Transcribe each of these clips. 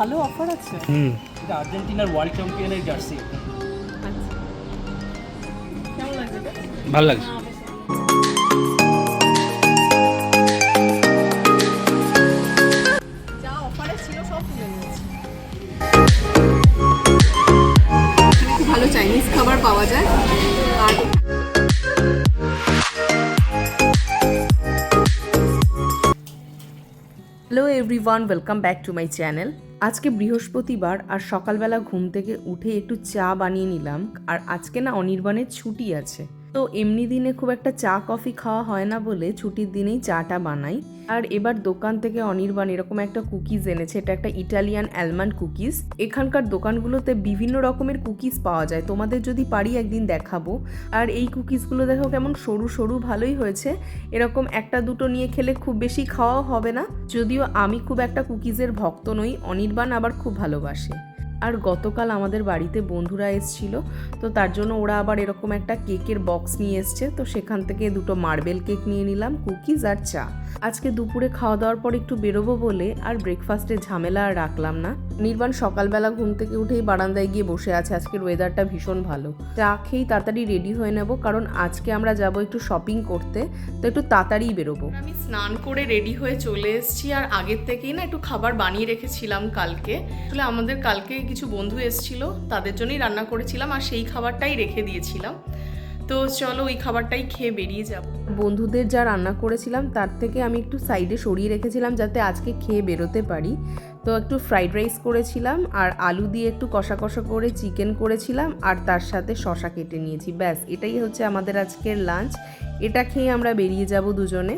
ভালো অফার আছে? হুম। এটা আর্জেন্টিনার ওয়ার্ল্ড চ্যাম্পিয়নের জার্সি কেমন লাগছে। ভালো লাগছে ভালো চাইনিজ খাবার পাওয়া যায়। আর hello everyone welcome back to my channel আজকে বৃহস্পতিবার আর সকালবেলা ঘুম থেকে উঠে একটু চা বানিয়ে নিলাম, আর আজকে না অনির্বাণের ছুটি আছে। তো এমনি দিনে খুব একটা চা, কফি খাওয়া হয় না বলে ছুটির দিনেই চাটা বানাই। আর এবার দোকান থেকে অনির্বাণ এরকম একটা কুকিজ এনেছে, এটা একটা ইটালিয়ান অ্যালমন্ড কুকিজ এখানকার দোকানগুলোতে বিভিন্ন রকমের কুকিজ পাওয়া যায়। তোমাদের যদি পারি একদিন দেখাবো। আর এই কুকিজগুলো দেখো কেমন সরু সরু ভালোই হয়েছে। এরকম একটা দুটো নিয়ে খেলে খুব বেশি খাওয়াও হবে না। যদিও আমি খুব একটা কুকিজের ভক্ত নই, অনির্বাণ আবার খুব ভালোবাসে। আর গতকাল আমাদের বাড়িতে বন্ধুরা এসছিল, তো তার জন্য ওরা আবার এরকম একটা কেকের বক্স নিয়ে এসছে, তো সেখান থেকে দুটো মার্বেল কেক নিয়ে নিলাম, কুকিজ আর চা। আজকে দুপুরে খাওয়া দাওয়ার পর একটু বেরোবো বলে আর ব্রেকফাস্টে ঝামেলা আর রাখলাম না। নির্বাণ সকালবেলা ঘুম থেকে উঠেই বারান্দায় গিয়ে বসে আছে আজকের ওয়েদারটা ভীষণ ভালো। চা খেয়েই তাড়াতাড়ি রেডি হয়ে নেব, কারণ আজকে আমরা যাব একটু শপিং করতে, তো একটু তাড়াতাড়িই বেরোবো। আমি স্নান করে রেডি হয়ে চলে এসেছি, আর আগের থেকেই না একটু খাবার বানিয়ে রেখেছিলাম কালকে। আসলে আমাদের কালকে কিছু বন্ধু এসেছিল, তাদের জন্যই রান্না করেছিলাম আর সেই খাবারটাই রেখে দিয়েছিলাম। তো চলো ওই খাবারটাই খেয়ে বেরিয়ে যাব। বন্ধুদের যা রান্না করেছিলাম, তার থেকে আমি একটু সাইডে সরিয়ে রেখেছিলাম যাতে আজকে খেয়ে বেরোতে পারি। তো একটু ফ্রাইড রাইস করেছিলাম আর আলু দিয়ে একটু কষা কষা করে চিকেন করেছিলাম আর তার সাথে শশা কেটে নিয়েছি। ব্যাস, এটাই হচ্ছে আমাদের আজকের লাঞ্চ। এটা খেয়ে আমরা বেরিয়ে যাব দুজনে।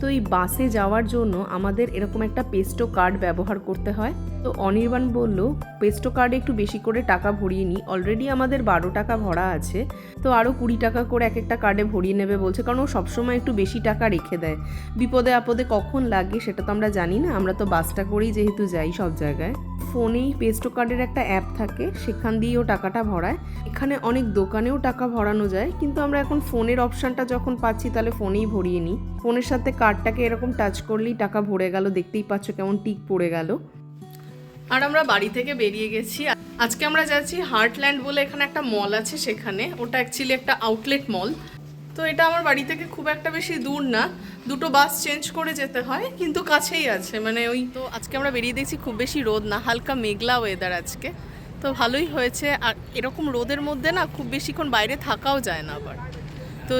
তো এই বাসে যাওয়ার জন্য আমাদের এরকম একটা পেস্টো কার্ড ব্যবহার করতে হয়। তো অনির্বাণ বলল পেস্টো কার্ডে একটু বেশি করে টাকা ভরিয়ে নিই অলরেডি আমাদের বারো টাকা ভরা আছে। তো আরও কুড়ি টাকা করে এক একটা কার্ডে ভরিয়ে নেবে বলছে, কারণ ও সবসময় একটু বেশি টাকা রেখে দেয়। বিপদে আপদে কখন লাগে সেটা তো আমরা জানি না। আমরা তো বাসটা করেই যেহেতু যাই সব জায়গায়। ফোনেই পেস্টো কার্ডের একটা অ্যাপ থাকে, সেখান দিয়েও টাকাটা ভরায়। এখানে অনেক দোকানেও টাকা ভরানো যায়, কিন্তু আমরা এখন ফোনের অপশানটা যখন পাচ্ছি, তাহলে ফোনেই ভরিয়ে নিই ফোনের সাথে কার্ডটাকে এরকম টাচ করলেই টাকা ভরে গেল দেখতেই পাচ্ছ কেমন টিক পড়ে গেল। আর আমরা বাড়ি থেকে বেরিয়ে গেছি। আজকে আমরা যাচ্ছি হার্টল্যান্ড বলে এখানে একটা মল আছে সেখানে। ওটা অ্যাকচুয়ালি একটা আউটলেট মল তো এটা আমার বাড়ি থেকে খুব একটা বেশি দূর না। দুটো বাস চেঞ্জ করে যেতে হয় কিন্তু কাছেই আছে। মানে ওই তো আজকে আমরা বেরিয়ে দেখছি খুব বেশি রোদ না হালকা মেঘলা ওয়েদার আজকে। তো ভালোই হয়েছে। আর এরকম রোদের মধ্যে না খুব বেশিক্ষণ বাইরে থাকাও যায় না আবার। তো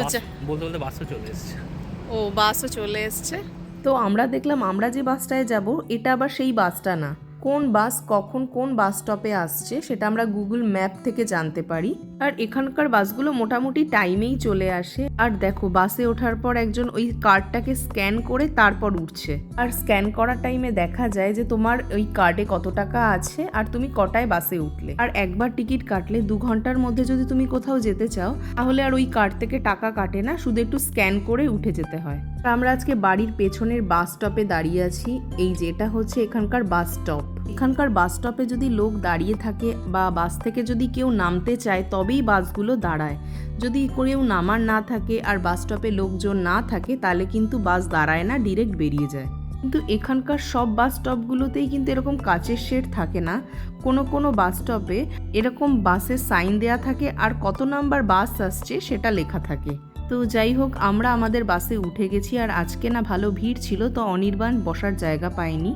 বলতে বলতে বাসও চলে এসেছে। ও বাসও চলে এসছে। তো আমরা দেখলাম আমরা যে বাসটায় যাব, এটা আবার সেই বাসটা না। কোন বাস কখন কোন বাস স্টপে আসছে সেটা আমরা গুগল ম্যাপ থেকে জানতে পারি। আর এখানকার বাসগুলো মোটামুটি টাইমেই চলে আসে। আর দেখো, বাসে ওঠার পর একজন ওই কার্ডটাকে স্ক্যান করে তারপর উঠছে। আর স্ক্যান করার টাইমে দেখা যায় যে তোমার ওই কার্ডে কত টাকা আছে আর তুমি কটায় বাসে উঠলে। আর একবার টিকিট কাটলে দু ঘণ্টার মধ্যে যদি তুমি কোথাও যেতে চাও, তাহলে আর ওই কার্ড থেকে টাকা কাটে না, শুধু একটু স্ক্যান করে উঠে যেতে হয়। আমরা আজকে বাড়ির পেছনের বাস স্টপে দাঁড়িয়ে আছি। এই যেটা হচ্ছে এখানকার বাস স্টপ এখানকার বাস স্টপে যদি লোক দাঁড়িয়ে থাকে বা বাস থেকে যদি কেউ নামতে চায়, তবেই বাসগুলো দাঁড়ায়। যদি কেউ নামার না থাকে আর বাস স্টপে লোকজন না থাকে, তাহলে কিন্তু বাস দাঁড়ায় না ডিরেক্ট বেরিয়ে যায়। কিন্তু এখানকার সব বাস স্টপগুলোতেই কিন্তু এরকম কাচের শেড থাকে না। কোনো কোনো বাস স্টপে এরকম বাসের সাইন দেয়া থাকে আর কত নাম্বার বাস আসছে সেটা লেখা থাকে। তো যাই হোক, আমরা আমাদের বাসে উঠে গেছি আর আজকে না ভালো ভিড় ছিল, তো অনির্বাণ বসার জায়গা পায়নি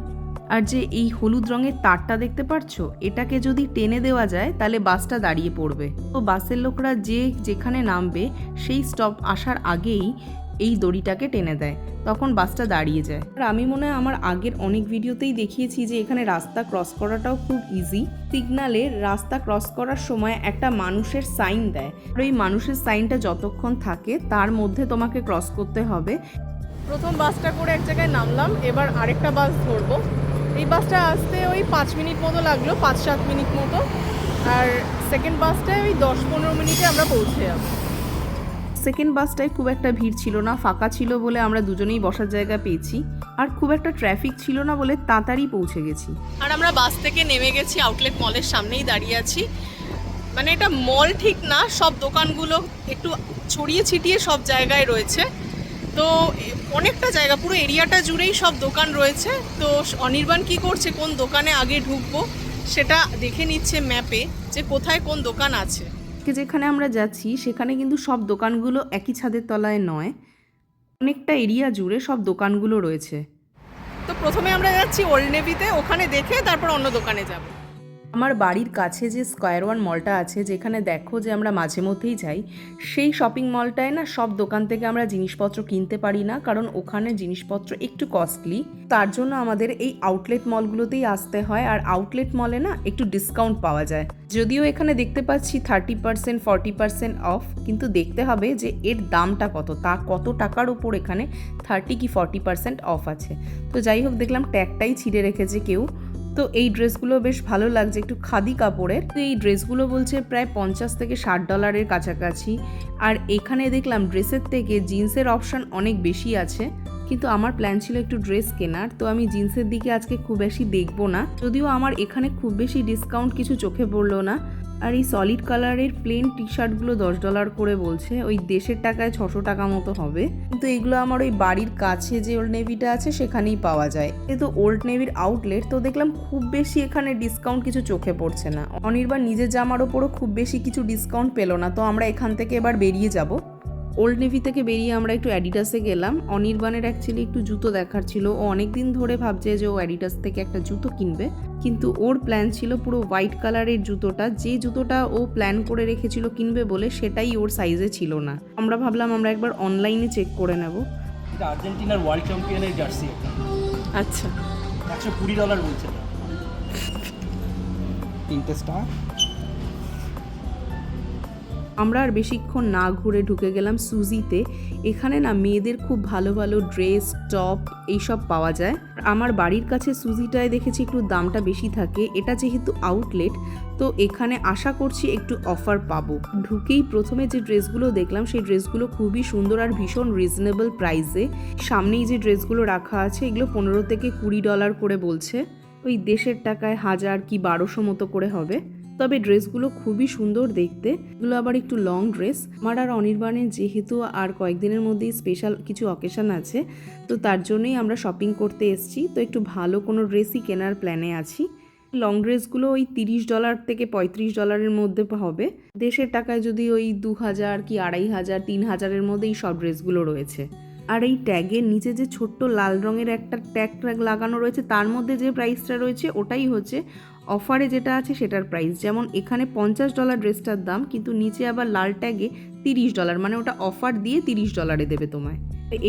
আর যে এই হলুদ রঙের তারটা দেখতে পারছ, এটাকে যদি টেনে দেওয়া যায়, তাহলে বাসটা দাঁড়িয়ে পড়বে। তো বাসের লোকরা যে যেখানে নামবে, সেই স্টপ আসার আগেই এই দড়িটাকে টেনে দেয়, তখন বাসটা দাঁড়িয়ে যায়। আর আমি মনে হয় আমার আগের অনেক ভিডিওতেই দেখিয়েছি যে এখানে রাস্তা ক্রস করাটাও খুব ইজি সিগনালে রাস্তা ক্রস করার সময় একটা মানুষের সাইন দেয়। আর ওই মানুষের সাইনটা যতক্ষণ থাকে, তার মধ্যে তোমাকে ক্রস করতে হবে। প্রথম বাসটা করে এক জায়গায় নামলাম, এবার আরেকটা বাস ধরবো। এই বাসটা আসতে ওই পাঁচ মিনিট মতো লাগল পাঁচ সাত মিনিট মতো। আর সেকেন্ড বাসটায় ওই দশ পনেরো মিনিটে আমরা পৌঁছে যাব। সেকেন্ড বাসটায় খুব একটা ভিড় ছিল না ফাঁকা ছিল বলে আমরা দুজনেই বসার জায়গা পেয়েছি। আর খুব একটা ট্রাফিক ছিল না বলে তাড়াতাড়ি পৌঁছে গেছি। আর আমরা বাস থেকে নেমে গেছি আউটলেট মলের সামনেই দাঁড়িয়ে আছি। মানে এটা মল ঠিক না সব দোকানগুলো একটু ছড়িয়ে ছিটিয়ে সব জায়গায় রয়েছে। তো অনেকটা জায়গা পুরো এরিয়াটা জুড়েই সব দোকান রয়েছে। তো অনির্বাণ কি করছে কোন দোকানে আগে ঢুকবো সেটা দেখে নিচ্ছে ম্যাপে যে কোথায় কোন দোকান আছে। যেখানে আমরা যাচ্ছি সেখানে কিন্তু সব দোকানগুলো একই ছাদের তলায় নয়। অনেকটা এরিয়া জুড়ে সব দোকানগুলো রয়েছে। তো প্রথমে আমরা যাচ্ছি ওল্ড নেভিতে ওখানে দেখে তারপর অন্য দোকানে যাব। আমার বাড়ির কাছে যে স্কোয়ার ওয়ান মলটা আছে, যেখানে দেখো যে আমরা মাঝে মধ্যেই যাই, সেই শপিং মলটায় না সব দোকান থেকে আমরা জিনিসপত্র কিনতে পারি না, কারণ ওখানে জিনিসপত্র একটু কস্টলি তার জন্য আমাদের এই আউটলেট মলগুলোতেই আসতে হয়, আর আউটলেট মলে না একটু ডিসকাউন্ট পাওয়া যায়। যদিও এখানে দেখতে পাচ্ছি thirty percent forty percent off কিন্তু দেখতে হবে যে এর দামটা কত। তা কত টাকার উপর এখানে থার্টি কি ফর্টি পার্সেন্ট অফ আছে। তো যাই হোক, দেখলাম ট্যাগটাই ছিঁড়ে রেখেছে কেউ। তো এই ড্রেসগুলো বেশ ভালো লাগছে, একটু খাদি কাপড়ের। তো এই ড্রেসগুলো বলছে প্রায় পঞ্চাশ থেকে ষাট ডলারের কাছাকাছি। আর এখানে দেখলাম ড্রেসের থেকে জিন্সের অপশান অনেক বেশি আছে। কিন্তু আমার প্ল্যান ছিল একটু ড্রেস কেনার, তো আমি জিন্সের দিকে আজকে খুব বেশি দেখব না। যদিও আমার এখানে খুব বেশি ডিসকাউন্ট কিছু চোখে পড়ল না। আর এই সলিড কালারের প্লেন টি শার্টগুলো দশ ডলার করে বলছে। ওই দেশের টাকায় ছশো টাকা মতো হবে। কিন্তু এগুলো আমার ওই বাড়ির কাছে যে ওল্ড নেভিটা আছে, সেখানেই পাওয়া যায়। যেহেতু ওল্ড নেভির আউটলেট তো দেখলাম খুব বেশি এখানে ডিসকাউন্ট কিছু চোখে পড়ছে না। অনির্বাণ নিজের জামার ওপরও খুব বেশি কিছু ডিসকাউন্ট পেল না। তো আমরা এখান থেকে এবার বেরিয়ে যাব। ওল্ড নেভি থেকে বেরিয়ে আমরা একটু অ্যাডিডাসে গেলাম। অনির্বাণের অ্যাকচুয়ালি একটু জুতো দেখার ছিল। ও অনেক দিন ধরে ভাবছে যে ও অ্যাডিডাস থেকে একটা জুতো কিনবে। কিন্তু ওর প্ল্যান ছিল পুরো হোয়াইট কালারের জুতোটা। যে জুতোটা ও প্ল্যান করে রেখেছিল কিনবে বলে সেটাই ওর সাইজে ছিল না। আমরা ভাবলাম আমরা একবার অনলাইনে চেক করে নেব। এটা আর্জেন্টিনার ওয়ার্ল্ড চ্যাম্পিয়নের জার্সি আচ্ছা। একশো কুড়ি ডলার বলছে। তিনটে স্টার আমরা আর বেশিক্ষণ না ঘুরে ঢুকে গেলাম সুজিতে। এখানে না মেয়েদের খুব ভালো ভালো ড্রেস, টপ এইসব পাওয়া যায়। আমার বাড়ির কাছে সুজিটায় দেখেছি একটু দামটা বেশি থাকে, এটা যেহেতু আউটলেট তো এখানে আশা করছি একটু অফার পাবো। ঢুকেই প্রথমে যে ড্রেসগুলো দেখলাম, সেই ড্রেসগুলো খুবই সুন্দর আর ভীষণ রিজনেবল প্রাইসে সামনেই যে ড্রেসগুলো রাখা আছে, এগুলো পনেরো থেকে কুড়ি ডলার করে বলছে। ওই দেশের টাকায় হাজার কি বারোশো মতো করে হবে। তবে ড্রেসগুলো খুবই সুন্দর দেখতে। এগুলো আবার একটু লং ড্রেস আমার আর অনির্বাণের যেহেতু আর কয়েকদিনের মধ্যেই স্পেশাল কিছু অকেশন আছে, তো তার জন্যই আমরা শপিং করতে এসেছি। তো একটু ভালো কোনো ড্রেসই কেনার প্ল্যানে আছি। লং ড্রেসগুলো ওই তিরিশ ডলার থেকে পঁয়ত্রিশ ডলারের মধ্যে হবে। দেশের টাকায় যদি ওই দু হাজার কি আড়াই হাজার, তিন হাজারের মধ্যেই সব ড্রেসগুলো রয়েছে। আর এই ট্যাগের নিচে যে ছোট্ট লাল রঙের একটা ট্যাগ ট্যাগ লাগানো রয়েছে, তার মধ্যে যে প্রাইসটা রয়েছে, ওটাই হচ্ছে অফারে যেটা আছে সেটার প্রাইস যেমন এখানে পঞ্চাশ ডলার ড্রেসটার দাম কিন্তু নিচে আবার লাল ট্যাগে তিরিশ ডলার মানে ওটা অফার দিয়ে তিরিশ ডলারে দেবে তোমায়।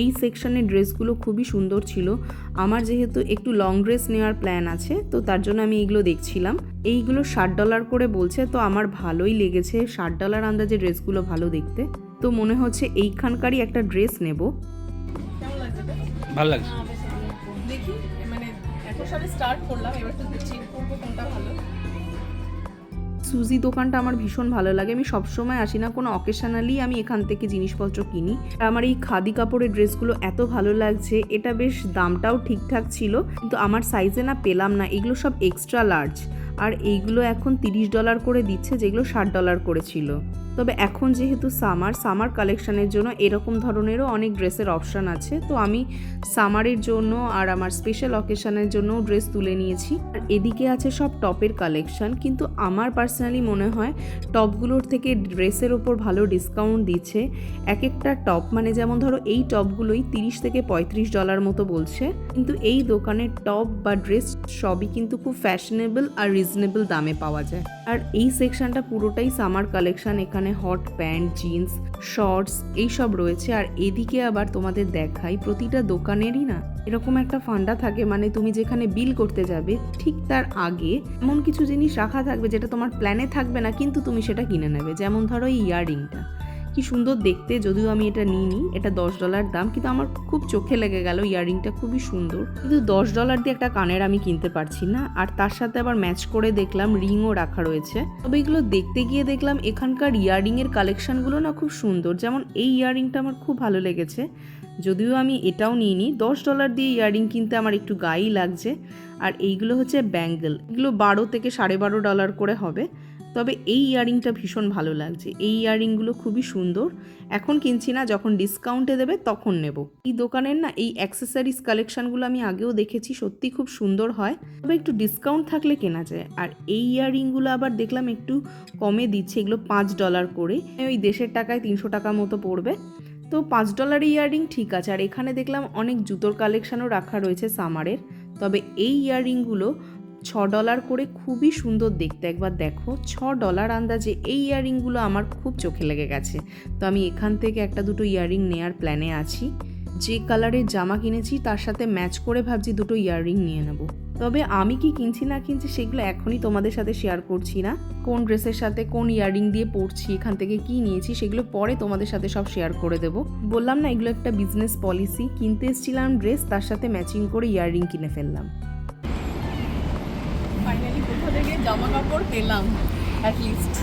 এই সেকশনের ড্রেসগুলো খুবই সুন্দর ছিল। আমার যেহেতু একটু লং ড্রেস নেওয়ার প্ল্যান আছে তো তার জন্য আমি এইগুলো দেখছিলাম। এইগুলো ষাট ডলার করে বলছে তো আমার ভালোই লেগেছে ষাট ডলার আন্দাজে ড্রেসগুলো ভালো দেখতে। তো মনে হচ্ছে এইখানকারই একটা ড্রেস নেব। ভালো লাগছে। দেখি মানে এত সালে স্টার্ট করলাম এবার তো চেক করব কোনটা ভালো? সুজি দোকানটা আমার ভীষণ ভালো লাগে। আমি সবসময় আসি না, কোনো অকেশনালি আমি এখান থেকে জিনিসপত্র কিনি। আমার এই খাদি কাপড়ের ড্রেসগুলো এত ভালো লাগছে, এটা বেশ দামটাও ঠিকঠাক ছিল, কিন্তু আমার সাইজে না পেলাম না, এগুলো সব এক্সট্রা লার্জ আর এইগুলো এখন তিরিশ ডলার করে দিচ্ছে, যেগুলো ষাট ডলার করে ছিল তবে এখন যেহেতু সামার সামার কালেকশানের জন্য এরকম ধরনেরও অনেক ড্রেসের অপশান আছে। তো আমি সামারের জন্য আর আমার স্পেশাল অকেশনের জন্য ড্রেস তুলে নিয়েছি। আর এদিকে আছে সব টপের কালেকশান কিন্তু আমার পার্সোনালি মনে হয় টপগুলোর থেকে ড্রেসের ওপর ভালো ডিসকাউন্ট দিচ্ছে। এক একটা টপ মানে যেমন ধরো এই টপগুলোই তিরিশ থেকে পঁয়ত্রিশ ডলার মতো বলছে। কিন্তু এই দোকানের টপ বা ড্রেস সবই কিন্তু খুব ফ্যাশনেবল আর রিজনেবল দামে পাওয়া যায়। আর এই সেকশনটা পুরোটাই সামার কালেকশান এখানে হট প্যান্ট জিন্স শর্টস এইসব রয়েছে। আর এদিকে আবার তোমাদের দেখাই, প্রতিটা দোকানেরই না এরকম একটা ফান্ডা থাকে। মানে তুমি যেখানে বিল করতে যাবে, ঠিক তার আগে এমন কিছু জিনিস রাখা থাকবে যেটা তোমার প্ল্যানে থাকবে না, কিন্তু তুমি সেটা কিনে নেবে। যেমন ধরো এই ইয়াররিংটা কি সুন্দর দেখতে, যদিও আমি এটা নিইনি। এটা দশ ডলার দাম, কিন্তু আমার খুব চোখে লেগে গেল ইয়াররিংটা খুবই সুন্দর। কিন্তু দশ ডলার দিয়ে একটা কানের আমি কিনতে পারছি না। আর তার সাথে আবার ম্যাচ করে দেখলাম, রিংও রাখা রয়েছে। তবে এগুলো দেখতে গিয়ে দেখলাম, এখানকার ইয়াররিংয়ের কালেকশনগুলো না খুব সুন্দর। যেমন এই ইয়াররিংটা আমার খুব ভালো লেগেছে। যদিও আমি এটাও নিইনি। দশ ডলার দিয়ে ইয়াররিং কিনতে আমার একটু গায়েই লাগছে। আর এইগুলো হচ্ছে ব্যাঙ্গেল। এগুলো বারো থেকে সাড়ে বারো ডলার করে হবে। তবে এই ইয়াররিংটা ভীষণ ভালো লাগছে। এই ইয়াররিংগুলো খুবই সুন্দর। এখন কিনছি না, যখন ডিসকাউন্টে দেবে তখন নেব। এই দোকানের না এই অ্যাক্সেসরিজ কালেকশনগুলো আমি আগেও দেখেছি সত্যি খুব সুন্দর হয়। তবে একটু ডিসকাউন্ট থাকলে কেনা যায়। আর এই ইয়াররিংগুলো আবার দেখলাম একটু কমে দিচ্ছে, এগুলো পাঁচ ডলার করে। ওই দেশের টাকায় তিনশো টাকা মতো পড়বে। তো পাঁচ ডলার ইয়াররিং ঠিক আছে। আর এখানে দেখলাম অনেক জুতোর কালেকশানও রাখা রয়েছে সামারের তবে এই ইয়াররিংগুলো ছ ডলার করে খুবই সুন্দর দেখতে। একবার দেখো, ছ ডলার আন্দাজে এই ইয়াররিংগুলো আমার খুব চোখে লেগে গেছে। তো আমি এখান থেকে একটা দুটো ইয়াররিং নেয়ার প্ল্যানে আছি। যে কালারের জামা কিনেছি তার সাথে ম্যাচ করে ভাবছি দুটো ইয়াররিং নিয়ে নেব। তবে আমি কি কিনছি না কিনছি সেগুলো এখনই তোমাদের সাথে শেয়ার করছি না। কোন ড্রেসের সাথে কোন ইয়াররিং দিয়ে পরছি, এখান থেকে কি নিয়েছি সেগুলো পরে তোমাদের সাথে সব শেয়ার করে দেবো। বললাম না এগুলো একটা বিজনেস পলিসি কিনতে এসেছিলাম ড্রেস তার সাথে ম্যাচিং করে ইয়াররিং কিনে ফেললাম। জামা কাপড় পেলাম অ্যাটলিস্ট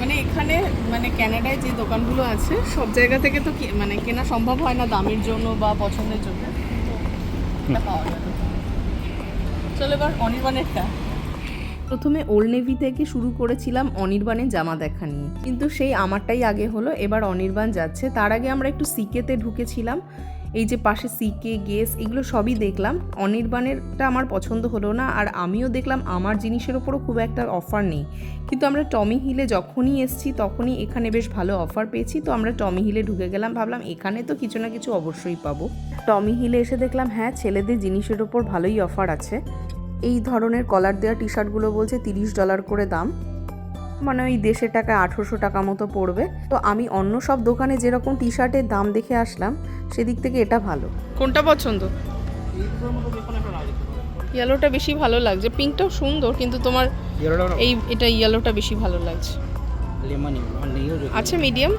মানে এখানে মানে ক্যানাডায় যে দোকানগুলো আছে, সব জায়গা থেকে তো মানে কেনা সম্ভব হয় না দামের জন্য বা পছন্দের জন্য। পাওয়া গেল চলো এবার অনির্বাণেরটা। প্রথমে ওল্ড নেভি থেকে শুরু করেছিলাম অনির্বাণের জামা দেখা নিয়ে। কিন্তু সেই আমারটাই আগে হলো, এবার অনির্বাণ যাচ্ছে। তার আগে আমরা একটু সিকেতে ঢুকেছিলাম। এই যে পাশে সিকে গেস এগুলো সবই দেখলাম। অনির্বাণেরটা আমার পছন্দ হলো না, আর আমিও দেখলাম আমার জিনিসের ওপরও খুব একটা অফার নেই। কিন্তু আমরা টমি হিলে যখনই এসছি, তখনই এখানে বেশ ভালো অফার পেয়েছি। তো আমরা টমি হিলে ঢুকে গেলাম, ভাবলাম এখানে তো কিছু না কিছু অবশ্যই পাবো। টমি হিলে এসে দেখলাম হ্যাঁ ছেলেদের জিনিসের ওপর ভালোই অফার আছে। এই ধরনের কলার দেওয়া টি শার্টগুলো বলছে তিরিশ ডলার করে দাম। মানে ওই দেশের টাকায় আঠেরোশো টাকা মতো পড়বে। তো আমি অন্য সব দোকানে যেরকম টি শার্টের দাম দেখে আসলাম সেদিক থেকে এটা ভালো। কোনটা পছন্দ? ইয়েলোটা বেশি ভালো লাগছে। পিঙ্কটাও সুন্দর কিন্তু তোমার এই এটা ইয়েলোটা বেশি ভালো লাগছে। আছে মিডিয়াম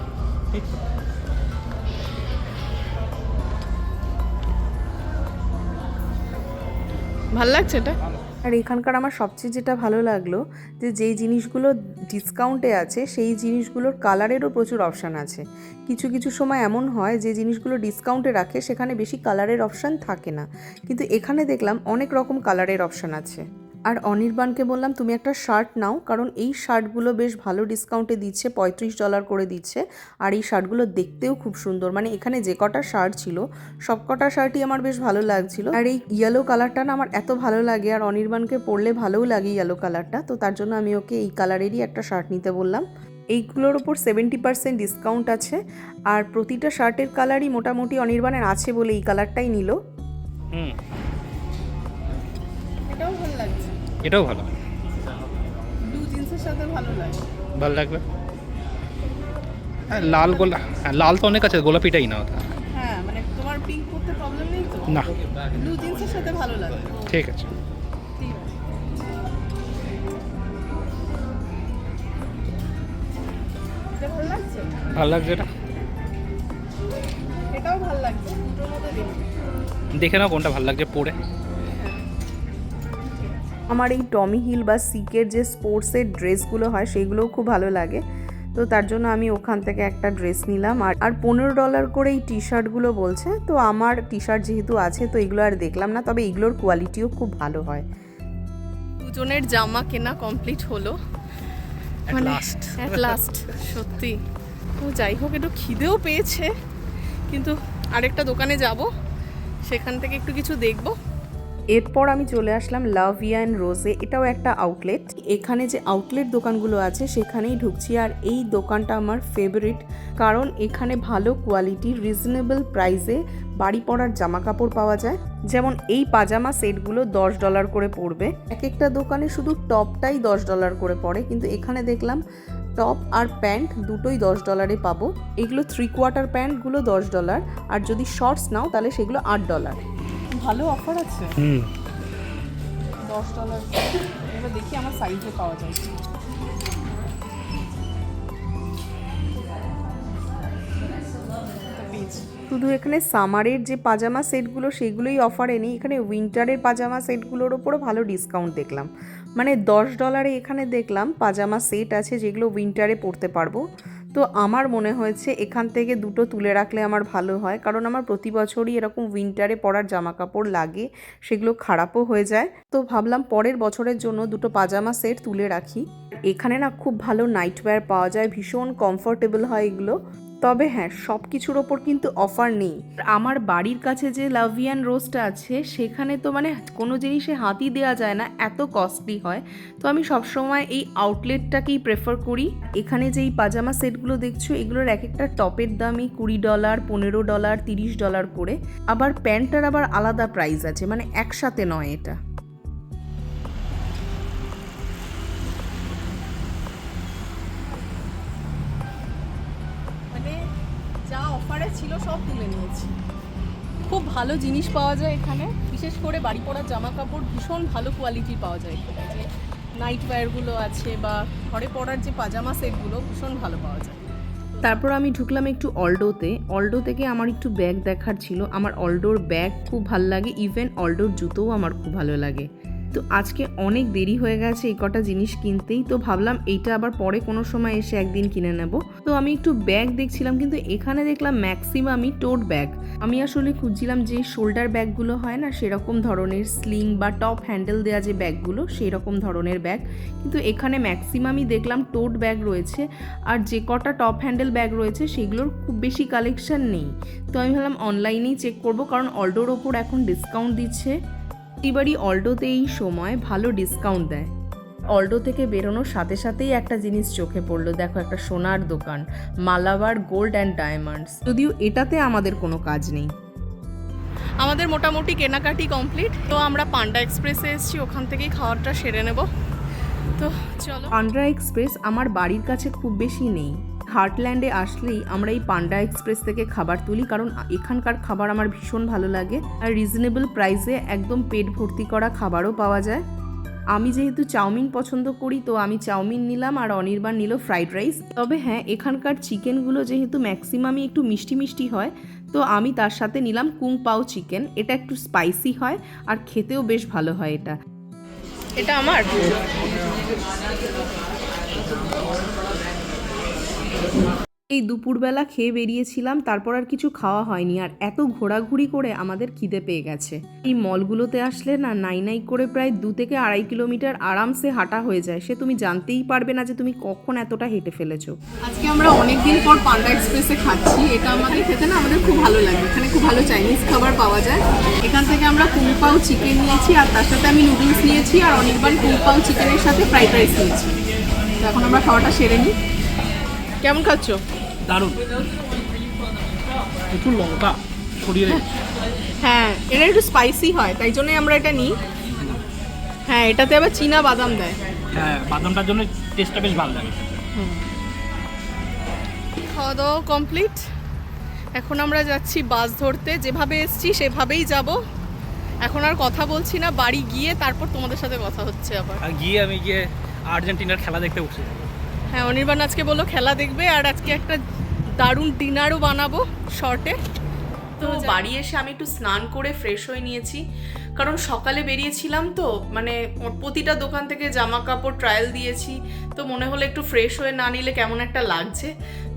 ভালো লাগছে এটা? আর এখানকার আমার সবচেয়ে যেটা ভালো লাগল যে যেই জিনিসগুলো ডিসকাউন্টে আছে, সেই জিনিসগুলোর কালারেরও প্রচুর অপশান আছে। কিছু কিছু সময় এমন হয় যে জিনিসগুলো ডিসকাউন্টে রাখে, সেখানে বেশি কালারের অপশান থাকে না। কিন্তু এখানে দেখলাম অনেক রকম কালারের অপশান আছে। আর অনির্বাণকে বললাম, তুমি একটা শার্ট নাও, কারণ এই শার্টগুলো বেশ ভালো ডিসকাউন্টে দিচ্ছে, পঁয়ত্রিশ ডলার করে দিচ্ছে। আর এই শার্টগুলো দেখতেও খুব সুন্দর। মানে এখানে যে কটা শার্ট ছিল, সব কটা শার্টই আমার বেশ ভালো লাগছিল। আর এই ইয়েলো কালারটা না আমার এত ভালো লাগে, আর অনির্বাণকে পরলে ভালোও লাগে ইয়েলো কালারটা তো তার জন্য আমি ওকে এই কালারেরই একটা শার্ট নিতে বললাম। এইগুলোর ওপর সেভেন্টি পার্সেন্ট ডিসকাউন্ট আছে, আর প্রতিটা শার্টের কালারই মোটামুটি অনির্বাণের আছে বলে এই কালারটাই নিল। হুম। এটাও ভালো লাগছে। এটাও ভালো। ব্লু জিন্সের সাথে ভালো লাগে। ভালো লাগবে? হ্যাঁ লাল গোলা হ্যাঁ লাল তো অনেক আছে গোলাপিটাই না ওটা হ্যাঁ মানে তোমার পিঙ্ক পরতে প্রবলেম নেই তো? না। ব্লু জিন্সের সাথে ভালো লাগে। ঠিক আছে। ভালো লাগছে? এটা? এটাও ভালো লাগছে দেখে নাও কোনটা ভালো লাগছে পরে। আমার এই টমি হিল বা সিকের যে স্পোর্টসের ড্রেসগুলো হয় সেগুলোও খুব ভালো লাগে। তো তার জন্য আমি ওখান থেকে একটা ড্রেস নিলাম। আর আর পনেরো ডলার করে এই টি শার্টগুলো বলছে তো আমার টি শার্ট যেহেতু আছে তো এগুলো আর দেখলাম না তবে এগুলোর কোয়ালিটিও খুব ভালো হয়। দুজনের জামা কেনা কমপ্লিট হলো। মানে অ্যাট লাস্ট সত্যি। তো যাই হোক একটু খিদেও পেয়েছে। কিন্তু আরেকটা দোকানে যাব সেখান থেকে একটু কিছু দেখব। এরপর আমি চলে আসলাম লাভ ইয়া অ্যান্ড রোজে। এটাও একটা আউটলেট এখানে যে আউটলেট দোকানগুলো আছে, সেখানেই ঢুকছি। আর এই দোকানটা আমার ফেভারিট কারণ এখানে ভালো কোয়ালিটি রিজনেবল প্রাইসে বাড়ি পরার জামা কাপড় পাওয়া যায়। যেমন এই পাজামা সেটগুলো দশ ডলার করে পড়বে। এক একটা দোকানে শুধু টপটাই দশ ডলার করে পড়ে। কিন্তু এখানে দেখলাম টপ আর প্যান্ট দুটোই দশ ডলারে পাবো। এগুলো থ্রি কোয়ার্টার প্যান্টগুলো দশ ডলার আর যদি শর্টস নাও, তাহলে সেগুলো আট ডলার ভালো অফার আছে? হুম। দশ ডলার এবার দেখি আমার সাইজে পাওয়া যায়। শুধু এখানে সামারের যে পাজামা সেটগুলো সেগুলোই অফারে নেই। এখানে উইন্টারের পাজামা সেটগুলোর ওপরও ভালো ডিসকাউন্ট দেখলাম। মানে দশ ডলারে এখানে দেখলাম পাজামা সেট আছে যেগুলো উইন্টারে পরতে পারব। তো আমার মনে হয়েছে এখান থেকে দুটো তুলে রাখলে আমার ভালো হয়। কারণ আমার প্রতি বছরই এরকম উইন্টারে পরার জামা কাপড় লাগে, সেগুলো খারাপও হয়ে যায়। তো ভাবলাম পরের বছরের জন্য দুটো পাজামা সেট তুলে রাখি। এখানে না খুব ভালো নাইটওয়্যার পাওয়া যায়, ভীষণ কমফোর্টেবল হয় এগুলো। তবে হ্যাঁ সব কিছুর ওপর কিন্তু অফার নেই। আমার বাড়ির কাছে যে লাভিয়ান রোস্টটা আছে, সেখানে তো মানে কোনো জিনিসে হাতই দেওয়া যায় না, এত কস্টলি হয়। তো আমি সবসময় এই আউটলেটটাকেই প্রেফার করি। এখানে যেই পাজামা সেটগুলো দেখছ, এগুলোর এক একটা টপের দামই কুড়ি ডলার পনেরো ডলার তিরিশ ডলার করে। আবার প্যান্টটার আবার আলাদা প্রাইস আছে মানে একসাথে নয় এটা। নিয়েছি খুব ভালো জিনিস পাওয়া যায় এখানে। বিশেষ করে বাড়ি পরার জামা কাপড় ভীষণ ভালো কোয়ালিটির পাওয়া যায় এখানে। যে নাইট ওয়্যারগুলো আছে বা ঘরে পরার যে পাজামা সেটগুলো ভীষণ ভালো পাওয়া যায়। তারপর আমি ঢুকলাম একটু অল্ডোতে অল্ডো থেকে আমার একটু ব্যাগ দেখার ছিল। আমার অল্ডোর ব্যাগ খুব ভালো লাগে। ইভেন অল্ডোর জুতোও আমার খুব ভালো লাগে। তো আজকে অনেক দেরি হয়ে গেছে এই কটা জিনিস কিনতেই, তো ভাবলাম এইটা আবার পরে কোনো সময় এসে একদিন কিনে নেব। তো আমি একটু ব্যাগ দেখছিলাম, কিন্তু এখানে দেখলাম ম্যাক্সিমামই টোট ব্যাগ। আমি আসলে খুঁজছিলাম যে শোল্ডার ব্যাগগুলো হয় না, সেরকম ধরনের স্লিং বা টপ হ্যান্ডেল দেওয়া যে ব্যাগগুলো সেই রকম ধরনের ব্যাগ। কিন্তু এখানে ম্যাক্সিমামই দেখলাম টোট ব্যাগ রয়েছে, আর যে কটা টপ হ্যান্ডেল ব্যাগ রয়েছে, সেগুলোর খুব বেশি কালেকশন নেই। তো আমি ভাবলাম অনলাইনেই চেক করব, কারণ অল্ডোর ওপর এখন ডিসকাউন্ট দিচ্ছে। প্রতিবারই অল্ডোতে এই সময় ভালো ডিসকাউন্ট দেয়। অল্ডো থেকে বেরোনোর সাথে সাথেই একটা জিনিস চোখে পড়ল। দেখো, একটা সোনার দোকান, মালাবার গোল্ড অ্যান্ড ডায়মন্ডস যদিও এটাতে আমাদের কোনো কাজ নেই। আমাদের মোটামুটি কেনাকাটি কমপ্লিট তো আমরা পান্ডা এক্সপ্রেসে এসেছি, ওখান থেকেই খাওয়ারটা সেরে নেব। তো চলো। পান্ডা এক্সপ্রেস আমার বাড়ির কাছে খুব বেশি নেই। হার্টল্যান্ডে আসলেই আমরা এই পান্ডা এক্সপ্রেস থেকে খাবার তুলি, কারণ এখানকার খাবার আমার ভীষণ ভালো লাগে। আর রিজনেবল প্রাইসে একদম পেট ভর্তি করা খাবারও পাওয়া যায়। আমি যেহেতু চাউমিন পছন্দ করি, তো আমি চাউমিন নিলাম আর অনির্বাণ নিল ফ্রাইড রাইস তবে হ্যাঁ এখানকার চিকেনগুলো যেহেতু ম্যাক্সিমামই একটু মিষ্টি মিষ্টি হয়, তো আমি তার সাথে নিলাম কুং পাও চিকেন। এটা একটু স্পাইসি হয় আর খেতেও বেশ ভালো হয় এটা। এটা আমার? এই দুপুরবেলা খেয়ে বেরিয়েছিলাম, তারপর আর কিছু খাওয়া হয়নি। আর এত ঘোরাঘুরি করে আমাদের খিদে পেয়ে গেছে। এই মলগুলোতে আসলে না নাই নাই করে প্রায় দু থেকে আড়াই কিলোমিটার আরামসে হাঁটা হয়ে যায়। সে তুমি জানতেই পারবে না যে তুমি কখন এতটা হেঁটে ফেলেছো। আজকে আমরা অনেক দিন পর পান্ডা এক্সপ্রেসে খাচ্ছি। এটা আমাদের খেতে না আমাদের খুব ভালো লাগে। এখানে খুব ভালো চাইনিজ খাবার পাওয়া যায়। এখান থেকে আমরা কুমপাও চিকেন নিয়েছি, আর তার সাথে আমি নুডলস নিয়েছি, আর অনির্বাণ কুমপাও চিকেনের সাথে ফ্রাইড রাইস নিয়েছি। এখন আমরা খাওয়াটা সেরে নিই। কেমন খাচ্ছ? দারুণ। প্রচুর লঙ্কা ছড়িয়ে হ্যাঁ এটা একটু স্পাইসি হয় তাই জন্যই আমরা এটা নিই। হ্যাঁ এটাতে আবার চীনা বাদাম দেয়। হ্যাঁ বাদামটার জন্য টেস্টটা বেশ ভালো লাগে। খাওয়া দাওয়া কমপ্লিট এখন আমরা যাচ্ছি বাস ধরতে। যেভাবে এসছি সেভাবেই যাব। এখন আর কথা বলছি না বাড়ি গিয়ে তারপর তোমাদের সাথে কথা হচ্ছে আবার। গিয়ে আমি গিয়ে আর্জেন্টিনার খেলা দেখতে বসে যাব। হ্যাঁ অনির্বাণ আজকে বলল খেলা দেখবে আর আজকে একটা দারুণ ডিনারও বানাবো শর্টে তো বাড়ি এসে আমি একটু স্নান করে ফ্রেশ হয়ে নিয়েছি। কারণ সকালে বেরিয়েছিলাম তো মানে প্রতিটা দোকান থেকে জামা কাপড় ট্রায়াল দিয়েছি। তো মনে হলো একটু ফ্রেশ হয়ে না নিলে কেমন একটা লাগছে।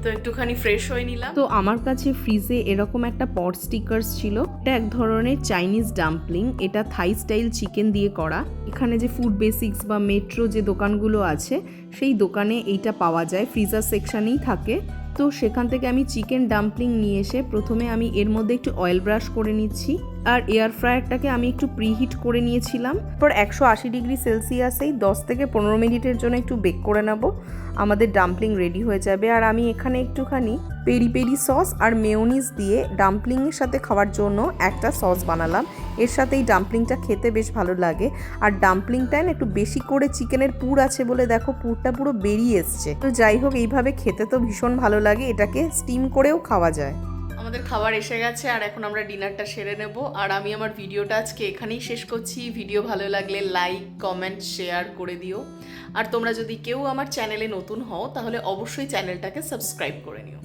তো একটুখানি ফ্রেশ হয়ে নিলাম। তো আমার কাছে ফ্রিজে এরকম একটা পট স্টিকার্স ছিল। এটা এক ধরনের চাইনিজ ডাম্পলিং এটা থাই স্টাইল চিকেন দিয়ে করা। এখানে যে ফুড বেসিক্স বা মেট্রো যে দোকানগুলো আছে সেই দোকানে এইটা পাওয়া যায়। ফ্রিজার সেকশনেই থাকে। তো সেখান থেকে আমি চিকেন ডাম্পলিং নিয়ে এসে প্রথমে আমি এর মধ্যে একটু অয়েল ব্রাশ করে নিচ্ছি। আর এয়ার ফ্রায়ারটাকে আমি একটু প্রিহিট করে নিয়েছিলাম। তারপর একশো আশি ডিগ্রি সেলসিয়াসেই দশ থেকে পনেরো মিনিটের জন্য একটু বেক করে নেব। আমাদের ডাম্পলিং রেডি হয়ে যাবে। আর আমি এখানে একটুখানি পেরি পেরি সস আর মেয়োনিজ দিয়ে ডাম্পলিংয়ের সাথে খাওয়ার জন্য একটা সস বানালাম। এর সাথে এই ডাম্পলিংটা খেতে বেশ ভালো লাগে। আর ডাম্পলিংটা না একটু বেশি করে চিকেনের পুর আছে বলে দেখো, পুরটা পুরো বেরিয়ে এসছে। তো যাই হোক, এইভাবে খেতে তো ভীষণ ভালো লাগে। এটাকে স্টিম করেও খাওয়া যায়। আমাদের খাবার এসে গেছে, আর এখন আমরা ডিনারটা সেরে নেব। আর আমি আমার ভিডিওটা আজকে এখানেই শেষ করছি। ভিডিও ভালো লাগলে লাইক, কমেন্ট, শেয়ার করে দিও। আর তোমরা যদি কেউ আমার চ্যানেলে নতুন হও, তাহলে অবশ্যই চ্যানেলটাকে সাবস্ক্রাইব করে নিও।